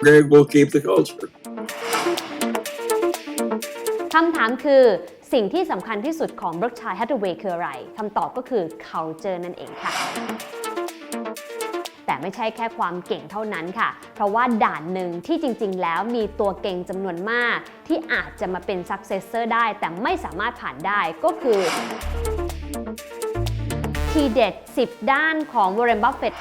Greg will keep the culture. คำถามคือสิ่งที่สำคัญที่สุดของ Berkshire Hathaway คืออะไรคำตอบก็คือ culture นั่นเองค่ะ แต่ไม่ใช่แค่ความเก่งเท่านั้นค่ะ เพราะว่าด่านหนึ่งที่จริง ๆ แล้วมีตัวเก่งจำนวนมาก ที่อาจจะมาเป็น successor ได้ แต่ไม่สามารถผ่านได้ก็คือ ทีเด็ด 10 ด้านของ Warren Buffett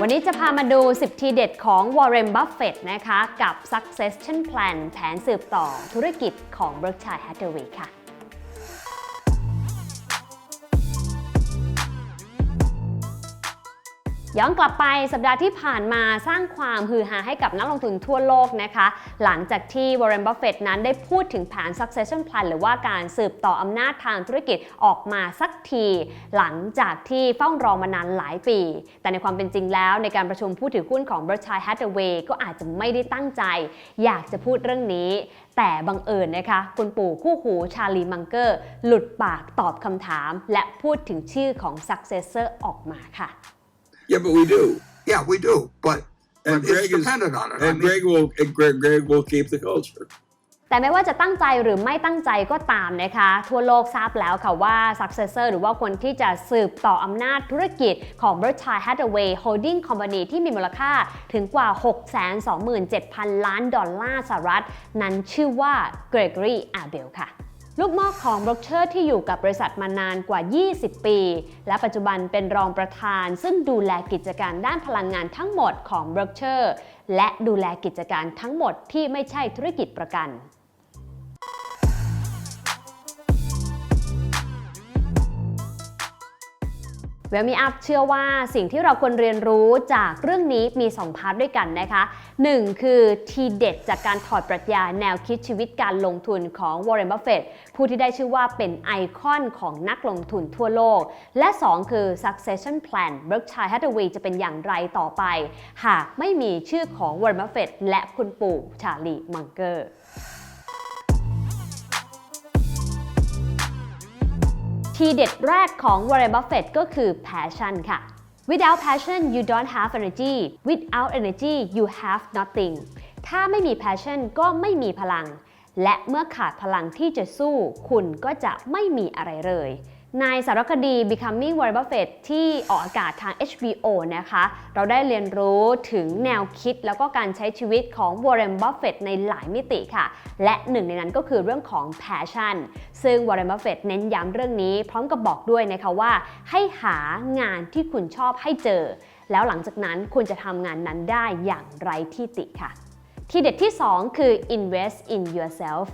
วันนี้จะพามาดู 10 ทีเด็ดของ Warren Buffett นะคะ กับ Succession Plan แผนสืบต่อธุรกิจของ Berkshire Hathaway ค่ะ ย้อนกลับไปสัปดาห์ที่ผ่านมาสร้างความฮือฮาให้กับนักลงทุนทั่วโลกนะคะ หลังจากที่ Warren Buffett นั้นได้พูดถึงแผน succession plan หรือว่าการสืบต่ออำนาจทางธุรกิจออกมาสักที หลังจากที่เฝ้ารอมานานหลายปี แต่ในความเป็นจริงแล้วในการประชุมผู้ถือหุ้นของ Berkshire Hathaway ก็อาจจะไม่ได้ตั้งใจ อยากจะพูดเรื่องนี้ แต่บังเอิญนะคะ คุณปู่คู่หูชาลีมังเกอร์ หลุดปากตอบคำถาม และพูดถึงชื่อของ successor ออกมาค่ะ Yeah, but we do. Yeah, we do, but, And but Greg it's is dependent on it. I and mean, Greg will and Greg, Greg will keep the culture. แต่ไม่ว่าจะตั้งใจหรือไม่ตั้งใจก็ตามนะคะ ทั่วโลกทราบแล้วค่ะว่า successor หรือว่าคนที่จะสืบต่ออำนาจธุรกิจของ Berkshire Hathaway Holding Company ที่มีมูลค่าถึงกว่า 627,000 ล้านดอลลาร์สหรัฐ นั้นชื่อว่า Gregory Abel ค่ะ ลูกมอกของบรูคเชอร์ที่อยู่กับบริษัทมานานกว่า 20 ปี และปัจจุบันเป็นรองประธาน ซึ่งดูแลกิจการด้านพลังงานทั้งหมดของบรูคเชอร์และดูแลกิจการทั้งหมดที่ไม่ใช่ธุรกิจประกัน เวลมีอัพเชื่อว่าสิ่งที่เราควรเรียนรู้จากเรื่องนี้มี 2 พาร์ทด้วยกันนะคะ 1 คือทีเด็ดจากการถอดปรัชญาแนวคิดชีวิตการลงทุนของ Warren Buffett ผู้ที่ได้ชื่อว่าเป็นไอคอนของนักลงทุนทั่วโลก และ 2 คือ succession plan Berkshire Hathaway จะเป็นอย่างไรต่อไป หากไม่มีชื่อของ Warren Buffett และคุณปู่ชาลีมังเกอร์ ทีเด็ดแรกของ Warren Buffett ก็คือ passion ค่ะ Without passion you don't have energy Without energy you have nothing ถ้าไม่มี passion ก็ไม่มีพลัง และเมื่อขาดพลังที่จะสู้ คุณก็จะไม่มีอะไรเลย ในสารคดี Becoming Warren Buffett ที่ออกอากาศทาง HBO นะคะ เราได้เรียนรู้ถึงแนวคิดแล้วก็การใช้ชีวิตของ Warren Buffett ในหลายมิติค่ะ และหนึ่งในนั้นก็คือเรื่องของ passion ซึ่ง Warren Buffett เน้นย้ำเรื่องนี้ พร้อมกับบอกด้วยนะคะว่า ให้หางานที่คุณชอบให้เจอ แล้วหลังจากนั้นคุณจะทำงานนั้นได้อย่างไร้ที่ติค่ะ ที่เด็ดที่ 2 คือ invest in yourself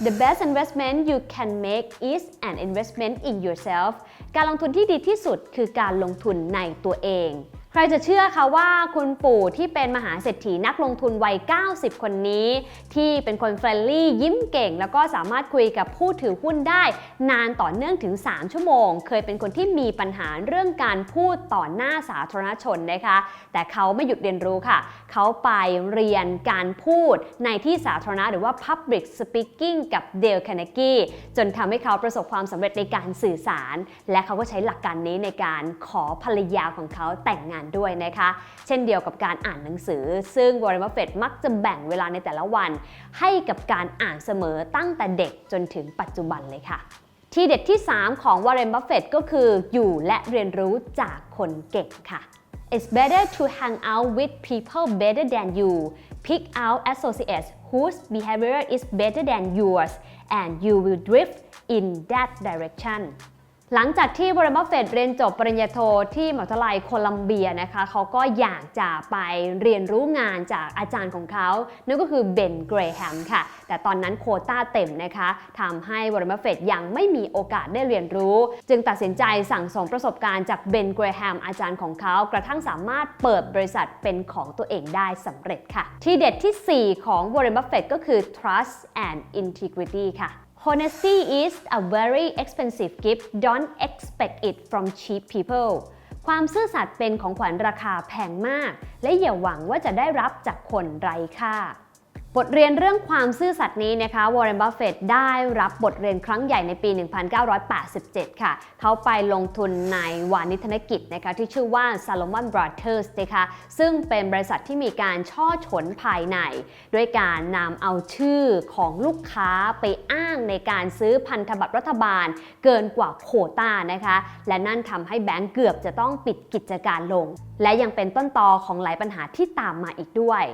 The best investment you can make is an investment in yourself การลงทุนที่ดีที่สุดคือการลงทุนในตัวเอง ใครจะเชื่อคะว่าคุณปู่ที่เป็นมหาเศรษฐีนักลงทุนวัย 90 คนนี้ ที่เป็นคนเฟรนลี่ยิ้มเก่ง แล้วก็สามารถคุยกับผู้ถือหุ้นได้ นานต่อเนื่องถึง 3 ชั่วโมง เคยเป็นคนที่มีปัญหาเรื่องการพูดต่อหน้าสาธารณชนนะคะ แต่เขาไม่หยุดเรียนรู้ค่ะ เขาไปเรียนการพูดในที่สาธารณะหรือว่า Public Speaking กับเดล c a r n e g i e จนทำให้เขาประสบความสำเร็จในการสื่อสาร และเขาก็ใช้หลักการนี้ในการขอภรรยาของเขาแต่งงานานด้วยนะคะ เช่นเดียวกับการอ่านหนังสือ ซึ่งวอร์เรนบัฟเฟตมักจะแบ่งเวลาในแต่ละวัน ให้กับการอ่านเสมอตั้งแต่เด็กจนถึงปัจจุบันเลยค่ะ ที่เด็ดที่ 3 ของวอร์เรนบัฟเฟตก็คืออยู่และเรียนรู้จากคนเก่งค่ะ It's better to hang out with people better than you pick out associates whose behavior is better than yours and you will drift in that direction หลังจากที่ Warren Buffett เรียนจบปริญญาโทที่มหาวิทยาลัยโคลัมเบียนะคะเขาก็อยากจะไปเรียนรู้งานจากอาจารย์ของเขา นั่นก็คือเบนเกรแฮมค่ะ แต่ตอนนั้นโคต้าเต็มนะคะทำให้ Warren Buffett ยังไม่มีโอกาสได้เรียนรู้ จึงตัดสินใจสั่งสมประสบการณ์จากเบนเกรแฮมอาจารย์ของเขา กระทั่งสามารถเปิดบริษัทเป็นของตัวเองได้สำเร็จค่ะ ที่เด็ดที่ 4 ของ Warren Buffett ก็คือ trust and integrity ค่ะ Honesty is a very expensive gift. Don't expect it from cheap people. ความซื่อสัตย์เป็นของขวัญราคาแพงมาก และอย่าหวังว่าจะได้รับจากคนไร้ค่า บทเรียนเรื่องความซื่อสัตย์นี้นะคะวอร์เรนบัฟเฟตได้รับบทเรียนครั้งใหญ่ในปี 1987 ค่ะ เขาไปลงทุนในวานิธนกิจนะคะที่ชื่อว่า Salomon Brothers นะคะซึ่งเป็นบริษัทที่มีการช่อฉนภายใน ด้วยการนำเอาชื่อของลูกค้าไปอ้างในการซื้อพันธบัตรรัฐบาลเกินกว่าโคต้านะคะ และนั่นทำให้แบงก์เกือบจะต้องปิดกิจการลง และยังเป็นต้นตอของหลายปัญหาที่ตามมาอีกด้วย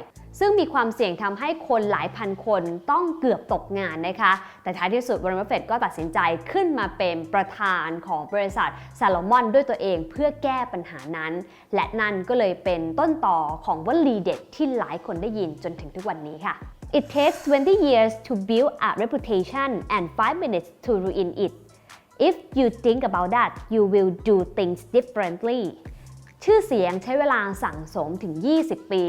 ซึ่งมีความเสี่ยงทำให้คนหลายพันคนต้องเกือบตกงานนะคะ แต่ท้ายที่สุดวอร์เรนบัฟเฟตก็ตัดสินใจขึ้นมาเป็นประธานของบริษัทซาโลมอนด้วยตัวเองเพื่อแก้ปัญหานั้น และนั่นก็เลยเป็นต้นต่อของวลีเด็ดที่หลายคนได้ยินจนถึงทุกวันนี้ค่ะ It takes 20 years to build a reputation and 5 minutes to ruin it If you think about that you will do things differently ชื่อเสียงใช้เวลาสั่งสมถึง 20 ปี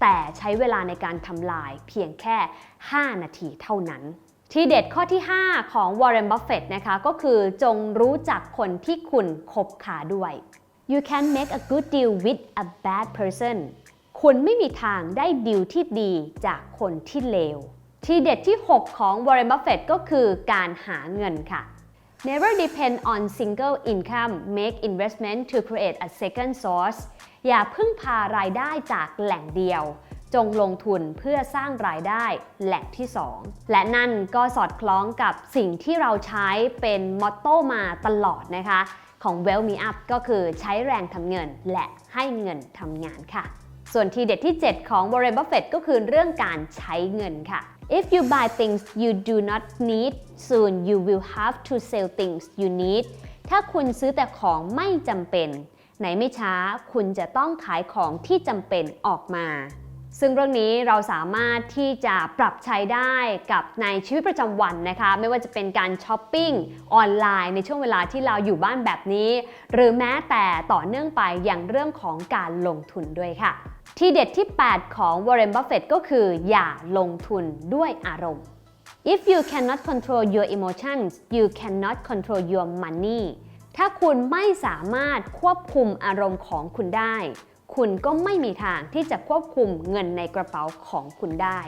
แต่ใช้เวลาในการทำลายเพียงแค่ 5 นาทีเท่านั้น ทีเด็ดข้อที่ 5 ของวอร์เรนบัฟเฟตต์นะคะก็คือจงรู้จักคนที่คุณคบขาด้วย you can make a good deal with a bad person คุณไม่มีทางได้ดีลที่ดีจากคนที่เลว ทีเด็ดที่ 6 ของวอร์เรนบัฟเฟตต์ก็คือการหาเงินค่ะ Never depend on single income. Make investment to create a second source. อย่าพึ่งพารายได้จากแหล่งเดียว จงลงทุนเพื่อสร้างรายได้แหล่งที่ 2 และนั่นก็สอดคล้องกับสิ่งที่เราใช้เป็นมอตโต้มาตลอดนะคะของ Well Me Up ก็คือใช้แรงทำเงินและให้เงินทำงานค่ะ ส่วนทีเด็ดที่ 7 ของ Warren Buffett ก็คือเรื่องการใช้เงินค่ะ If you buy things you do not need soon you will have to sell things you need ถ้าคุณซื้อแต่ของไม่จำเป็น ไหนไม่ช้าคุณจะต้องขายของที่จำเป็นออกมา ซึ่งเรื่องนี้เราสามารถที่จะปรับใช้ได้กับในชีวิตประจำวันนะคะ ไม่ว่าจะเป็นการช้อปปิ้งออนไลน์ในช่วงเวลาที่เราอยู่บ้านแบบนี้ หรือแม้แต่ต่อเนื่องไปอย่างเรื่องของการลงทุนด้วยค่ะ ที่เด็ดที่ 8 ของ Warren Buffett ก็คือ อย่าลงทุนด้วยอารมณ์ If you cannot control your emotions you cannot control your money ถ้าคุณไม่สามารถควบคุมอารมณ์ของคุณได้ คุณก็ไม่มีทางที่จะควบคุมเงินในกระเป๋าของคุณได้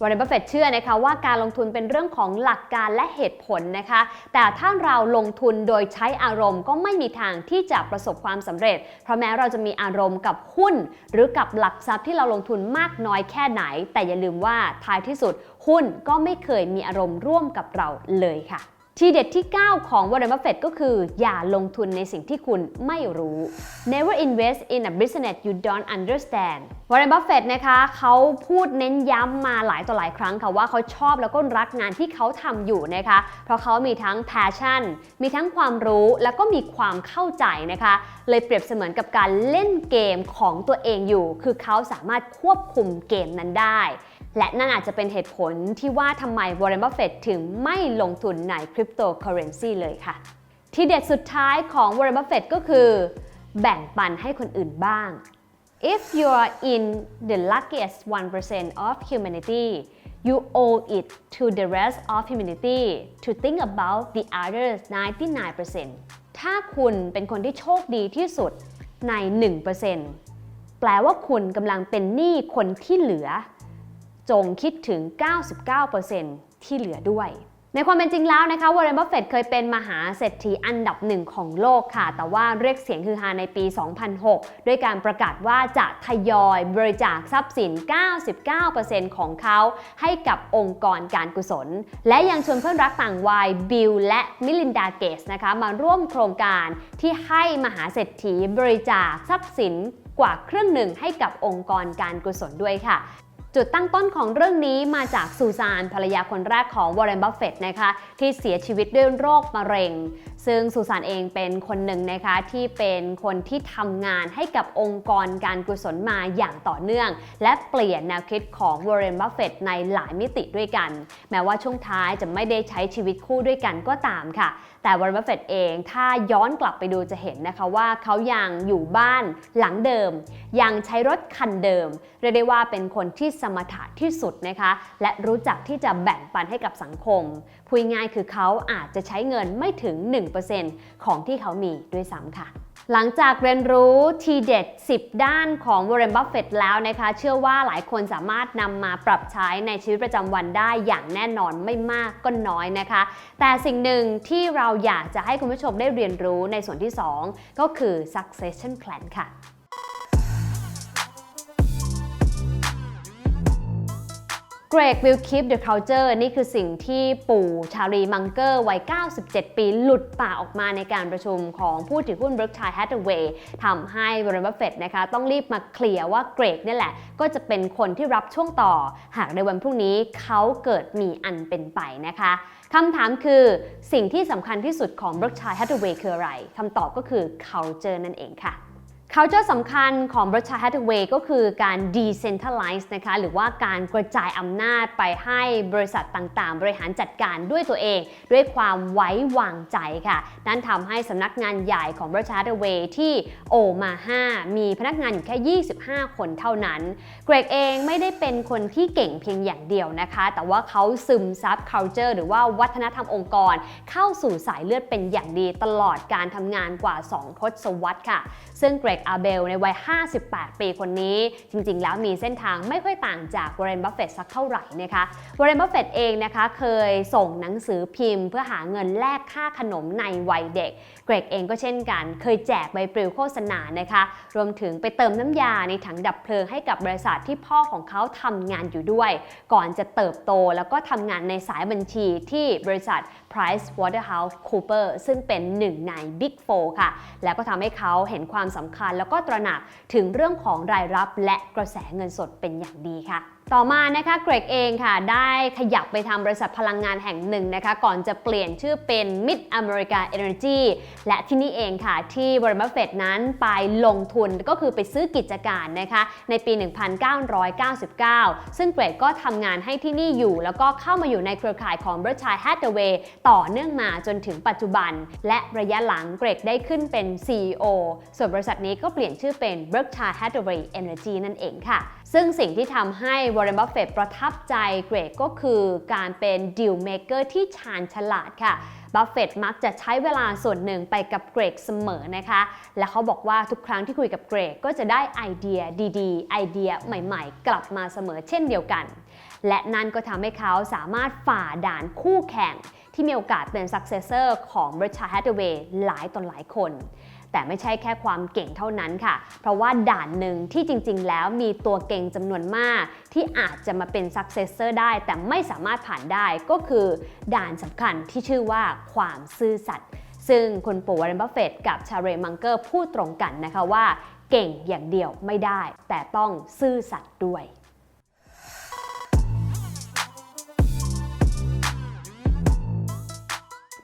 วอร์เรนบัฟเฟตเชื่อนะคะว่าการลงทุนเป็นเรื่องของหลักการและเหตุผลนะคะ แต่ถ้าเราลงทุนโดยใช้อารมณ์ก็ไม่มีทางที่จะประสบความสำเร็จ เพราะแม้เราจะมีอารมณ์กับหุ้น หรือกับหลักทรัพย์ที่เราลงทุนมากน้อยแค่ไหน แต่อย่าลืมว่าท้ายที่สุด หุ้นก็ไม่เคยมีอารมณ์ร่วมกับเราเลยค่ะ ทีเด็ดที่ 9 ของ Warren Buffett ก็คือ อย่าลงทุนในสิ่งที่คุณไม่รู้ Never invest in a business you don't understand Warren Buffett นะคะเขาพูดเน้นย้ำมาหลายต่อหลายครั้งค่ะว่าเขาชอบแล้วก็รักงานที่เขาทำอยู่นะคะ เพราะเขามีทั้ง passion มีทั้งความรู้แล้วก็มีความเข้าใจนะคะ เลยเปรียบเสมือนกับการเล่นเกมของตัวเองอยู่ คือเขาสามารถควบคุมเกมนั้นได้ และนั่นอาจจะเป็นเหตุผลที่ว่าทำไม Warren Buffett ถึงไม่ลงทุนในคริปโตเคอเรนซีเลยค่ะ ที่เด็ดสุดท้ายของ Warren Buffett ก็คือ แบ่งปันให้คนอื่นบ้าง If you are in the luckiest 1% of humanity you owe it to the rest of humanity to think about the other 99%ถ้าคุณเป็นคนที่โชคดีที่สุดใน 1%แปลว่าคุณกำลังเป็นหนี้คนที่เหลือ จงคิดถึง 99%ที่เหลือด้วย ในความเป็นจริงแล้วนะคะวอร์เรนบัฟเฟตเคยเป็นมหาเศรษฐีอันดับหนึ่งของโลกค่ะ แต่ว่าเรียกเสียงคือฮาในปี 2006 ด้วยการประกาศว่าจะทยอยบริจาคทรัพย์สิน 99%ของเขาให้กับองค์กรการกุศล และยังชวนเพื่อนรักต่างวัยบิลและมิลินดาเกสนะคะมาร่วมโครงการที่ให้มหาเศรษฐีบริจาคทรัพย์สินกว่าครึ่งหนึ่งให้กับองค์กรการกุศลด้วยค่ะ จุดตั้งต้นของเรื่องนี้มาจากซูซานภรรยาคนแรกของวอร์เรนบัฟเฟตนะคะที่เสียชีวิตด้วยโรคมะเร็ง ซึ่งซูซานเองเป็นคนหนึ่งนะคะที่เป็นคนที่ทำงานให้กับองค์กรการกุศลมาอย่างต่อเนื่อง และเปลี่ยนแนวคิดของวอร์เรนบัฟเฟตในหลายมิติด้วยกัน แม้ว่าช่วงท้ายจะไม่ได้ใช้ชีวิตคู่ด้วยกันก็ตามค่ะ แต่วอร์เรนบัฟเฟตเองถ้าย้อนกลับไปดูจะเห็นนะคะว่าเขายังอยู่บ้านหลังเดิม ยังใช้รถคันเดิม เรียกได้ว่าเป็นคนที่สมถะที่สุดนะคะ และรู้จักที่จะแบ่งปันให้กับสังคมพูดง่ายคือเขาอาจจะใช้เงินไม่ถึง 1%ของที่เขามีด้วยซ้ำค่ะ หลังจากเรียนรู้ทีเด็ด 10 ด้านของ Warren Buffett แล้วนะคะ เชื่อว่าหลายคนสามารถนำมาปรับใช้ในชีวิตประจำวันได้อย่างแน่นอนไม่มากก็น้อยนะคะ แต่สิ่งหนึ่งที่เราอยากจะให้คุณผู้ชมได้เรียนรู้ในส่วนที่ 2 ก็คือ succession plan ค่ะ Greg will keep the culture นี่คือสิ่งที่ปู่ชาลีมังเกอร์วัย 97 ปีหลุดปากออกมาในการประชุมของผู้ถือหุ้น Berkshire Hathaway ทำให้ Warren Buffett นะคะ ต้องรีบมาเคลียร์ว่าเกรกนี่แหละ ก็จะเป็นคนที่รับช่วงต่อ หากในวันพรุ่งนี้เขาเกิดมีอันเป็นไปนะคะคำถามคือสิ่งที่สำคัญที่สุดของ Berkshire Hathaway คืออะไรคำตอบก็คือ culture นั่นเองค่ะ culture สำคัญของ Berkshire Hathaway ก็คือการ decentralize นะคะหรือว่าการกระจายอำนาจไปให้บริษัทต่างๆ บริหารจัดการด้วยตัวเอง ด้วยความไว้วางใจค่ะ นั่นทำให้สำนักงานใหญ่ของ Berkshire Hathaway ที่โอมา5มีพนักงานอยู่แค่ 25 คนเท่านั้นเกรกเองไม่ได้เป็นคนที่เก่งเพียงอย่างเดียวนะคะ แต่ว่าเขาซึมซับ culture หรือว่าวัฒนธรรมองค์กร เข้าสู่สายเลือดเป็นอย่างดีตลอดการทำงานกว่า 2 ทศวรรษค่ะ ซึ่งเกรกอาเบลในวัย 58 ปีคนนี้ จริงๆ แล้วมีเส้นทางไม่ค่อยต่างจากวอร์เรนบัฟเฟตสักเท่าไหร่นะคะวอร์เรนบัฟเฟตเองนะคะเคยส่งหนังสือพิมพ์ เพื่อหาเงินแลกค่าขนมในวัยเด็ก เกรกเองก็เช่นกัน เคยแจกใบปลิวโฆษณานะคะ รวมถึงไปเติมน้ำยาในถังดับเพลิงให้กับบริษัทที่พ่อของเขาทำงานอยู่ด้วย ก่อนจะเติบโตแล้วก็ทำงานในสายบัญชีที่บริษัท Price Waterhouse Cooper ซึ่งเป็นหนึ่งใน Big Four ค่ะ แล้วก็ทำให้เขาเห็นความสำคัญแล้วก็ตระหนักถึงเรื่องของรายรับและกระแสเงินสดเป็นอย่างดีค่ะ ต่อมานะคะเกรกเองค่ะ ได้ขยับไปทำบริษัทพลังงานแห่งหนึ่งนะคะ ก่อนจะเปลี่ยนชื่อเป็น Mid America Energy และที่นี่เองค่ะ ที่บริษัทเฟดนั้นไปลงทุนก็คือไปซื้อกิจการนะคะ ในปี 1999 ซึ่งเกรกก็ทำงานให้ที่นี่อยู่ แล้วก็เข้ามาอยู่ในเครือข่ายของ Berkshire Hathaway ต่อเนื่องมาจนถึงปัจจุบัน และระยะหลังเกรกได้ขึ้นเป็น CEO ส่วนบริษัทนี้ก็เปลี่ยนชื่อเป็น Berkshire Hathaway Energy นั่นเองค่ะ ซึ่งสิ่งที่ทำให้ Warren Buffett ประทับใจเกรกก็คือการเป็น deal maker ที่ชาญฉลาดค่ะบัฟเฟตมักจะใช้เวลาส่วนหนึ่งไปกับเกรกเสมอนะคะ และเขาบอกว่าทุกครั้งที่คุยกับเกรกก็จะได้ไอเดียดีๆ ไอเดียใหม่ๆ กลับมาเสมอเช่นเดียวกัน และนั่นก็ทำให้เขาสามารถฝ่าด่านคู่แข่ง ที่มีโอกาสเป็น successor ของ Berkshire Hathaway หลายต่อหลายคน แต่ไม่ใช่แค่ความเก่งเท่านั้นค่ะ เพราะว่าด่านหนึ่งที่จริง ๆ แล้วมีตัวเก่งจำนวนมาก ที่อาจจะมาเป็น successor ได้ แต่ไม่สามารถผ่านได้ก็คือ ด่านสำคัญที่ชื่อว่าความซื่อสัตย์ซึ่งคุณปู่วอร์เรนบัฟเฟตกับชาเรมังเกอร์พูดตรงกันนะคะว่า เก่งอย่างเดียวไม่ได้ แต่ต้องซื่อสัตย์ด้วย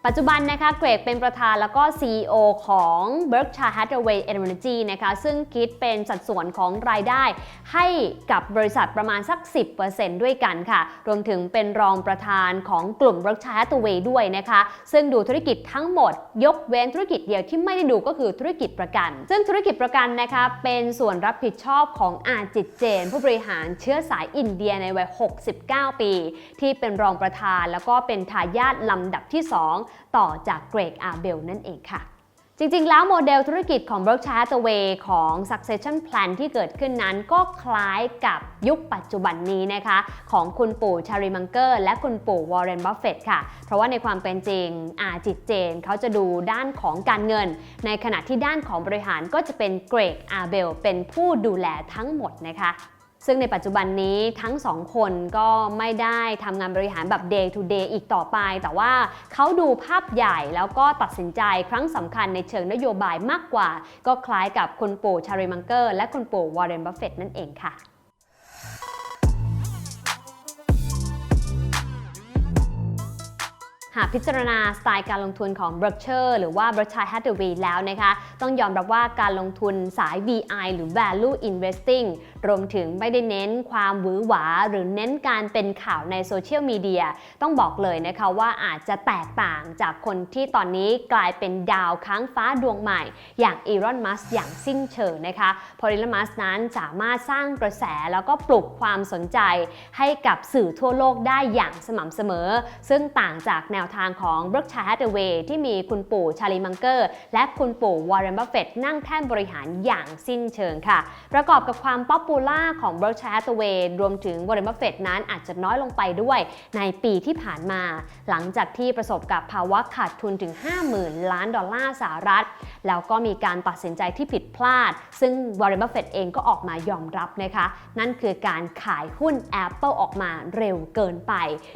ปัจจุบันนะคะเกรกเป็นประธานแล้วก็ CEO ของ Berkshire Hathaway Energy นะคะซึ่งคิดเป็นสัดส่วนของรายได้ ให้กับบริษัทประมาณสัก 10%ด้วยกันค่ะ รวมถึงเป็นรองประธานของกลุ่ม Berkshire Hathaway ด้วยนะคะ ซึ่งดูธุรกิจทั้งหมด ยกเว้นธุรกิจเดียวที่ไม่ได้ดูก็คือธุรกิจประกัน ซึ่งธุรกิจประกันนะคะเป็นส่วนรับผิดชอบของอาจิตเจน ผู้บริหารเชื้อสายอินเดียในวัย 69 ปี ที่เป็นรองประธานแล้วก็เป็นทายาทลำดับที่ 2ต่อจากเกรกอาเบลนั่นเองค่ะจริงๆ แล้วโมเดลธุรกิจของ Berkshire Hathaway ของ Succession Plan ที่เกิดขึ้นนั้นก็คล้ายกับยุคปัจจุบันนี้นะคะ ของคุณปู่ชาริมังเกอร์ และคุณปู่วอร์เรนบัฟเฟตค่ะ เพราะว่าในความเป็นจริงอาจิตเจนเขาจะดูด้านของการเงิน ในขณะที่ด้านของบริหารก็จะเป็นเกรกอาเบลเป็นผู้ดูแลทั้งหมดนะคะ ซึ่งในปัจจุบันนี้ทั้งสองคนก็ไม่ได้ทำงานบริหารแบบ day to day อีกต่อไป แต่ว่าเขาดูภาพใหญ่แล้วก็ตัดสินใจครั้งสำคัญในเชิงนโยบายมากกว่า ก็คล้ายกับคุณปู่ชาริมังเกอร์และคุณปู่วอร์เรนบัฟเฟตนั่นเองค่ะหากพิจารณาสไตล์การลงทุนของ Berkshire หรือว่า Berkshire Hathaway แล้วนะคะ ต้องยอมรับว่าการลงทุนสาย VI หรือ Value Investing รวมถึงไม่ได้เน้นความหวือหวา หรือเน้นการเป็นข่าวในโซเชียลมีเดียต้องบอกเลยนะคะว่าอาจจะแตกต่างจากคนที่ตอนนี้กลายเป็นดาวค้างฟ้าดวงใหม่ อย่างอีรอนมัสอย่างสิ้นเชิงนะคะพราะอีรอนมัสนั้นสามารถสร้างกระแสแล้วก็ปลุกความสนใจ ให้กับสื่อทั่วโลกได้อย่างสม่ำเสมอ ซึ่งต่างจากแนวทางของ Berkshire Hathaway ที่มีคุณปู่ชาลีมังเกอร์ และคุณปู่วอร์เรนบัฟเฟตนั่งแท่นบริหารอย่างสิ้นเชิงค่ะ ประกอบกับความป๊อปปูล่าของ Berkshire Hathaway รวมถึงวอร์เรนบัฟเฟตนั้นอาจจะน้อยลงไปด้วยในปีที่ผ่านมา หลังจากที่ประสบกับภาวะขาดทุนถึง 50,000 ล้านดอลลาร์สหรัฐ แล้วก็มีการตัดสินใจที่ผิดพลาด ซึ่งวอร์เรนบัฟเฟตเองก็ออกมายอมรับนะคะ นั่นคือการขายหุ้น Apple ออกมาเร็วเกินไป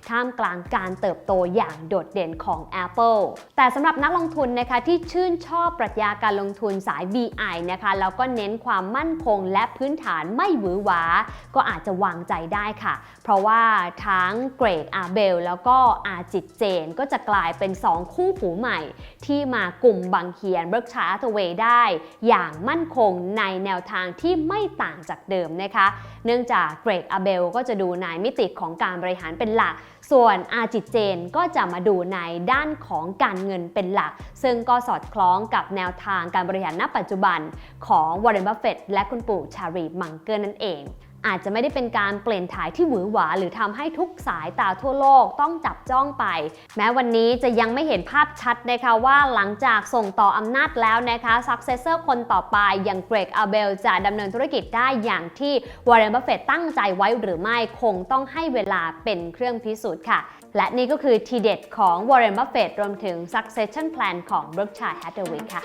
ท่ามกลางการเติบโตอย่างโดดเด่นของ Apple แต่สำหรับนักลงทุนนะคะที่ชื่นชอบปรัชญาการลงทุนสาย VI นะคะแล้วก็เน้นความมั่นคงและพื้นฐานไม่หวือหวา ก็อาจจะวางใจได้ค่ะ เพราะว่าทั้งเกรกอาเบล แล้วก็อาจิตเจน ก็จะกลายเป็น 2 คู่หูใหม่ ที่มากลุ่มบังเคียนเบิร์กชาร์ทเวย์ได้ อย่างมั่นคงในแนวทางที่ไม่ต่างจากเดิมนะคะ เนื่องจากเกรกอาเบลก็จะดูในมิติของการบริหารเป็นหลัก ส่วนอาจิตเจนก็จะมาดูในด้านของการเงินเป็นหลัก ซึ่งก็สอดคล้องกับแนวทางการบริหารณปัจจุบันของวอร์เรนบัฟเฟตและคุณปู่ชารีมังเกอร์นั่นเอง อาจจะไม่ได้เป็นการเปลี่ยนถ่ายที่หวือหวา หรือทำให้ทุกสายตาทั่วโลกต้องจับจ้องไป แม้วันนี้จะยังไม่เห็นภาพชัดนะคะว่าหลังจากส่งต่ออำนาจแล้วนะคะ successor คนต่อไปอย่างเกรกอาเบลจะดำเนินธุรกิจได้อย่างที่วอร์เรนบัฟเฟตตั้งใจไว้หรือไม่คงต้องให้เวลาเป็นเครื่องพิสูจน์ค่ะ และนี่ก็คือทีเด็ดของวอร์เรนบัฟเฟตรวมถึง succession plan ของ Berkshire Hathaway ค่ะ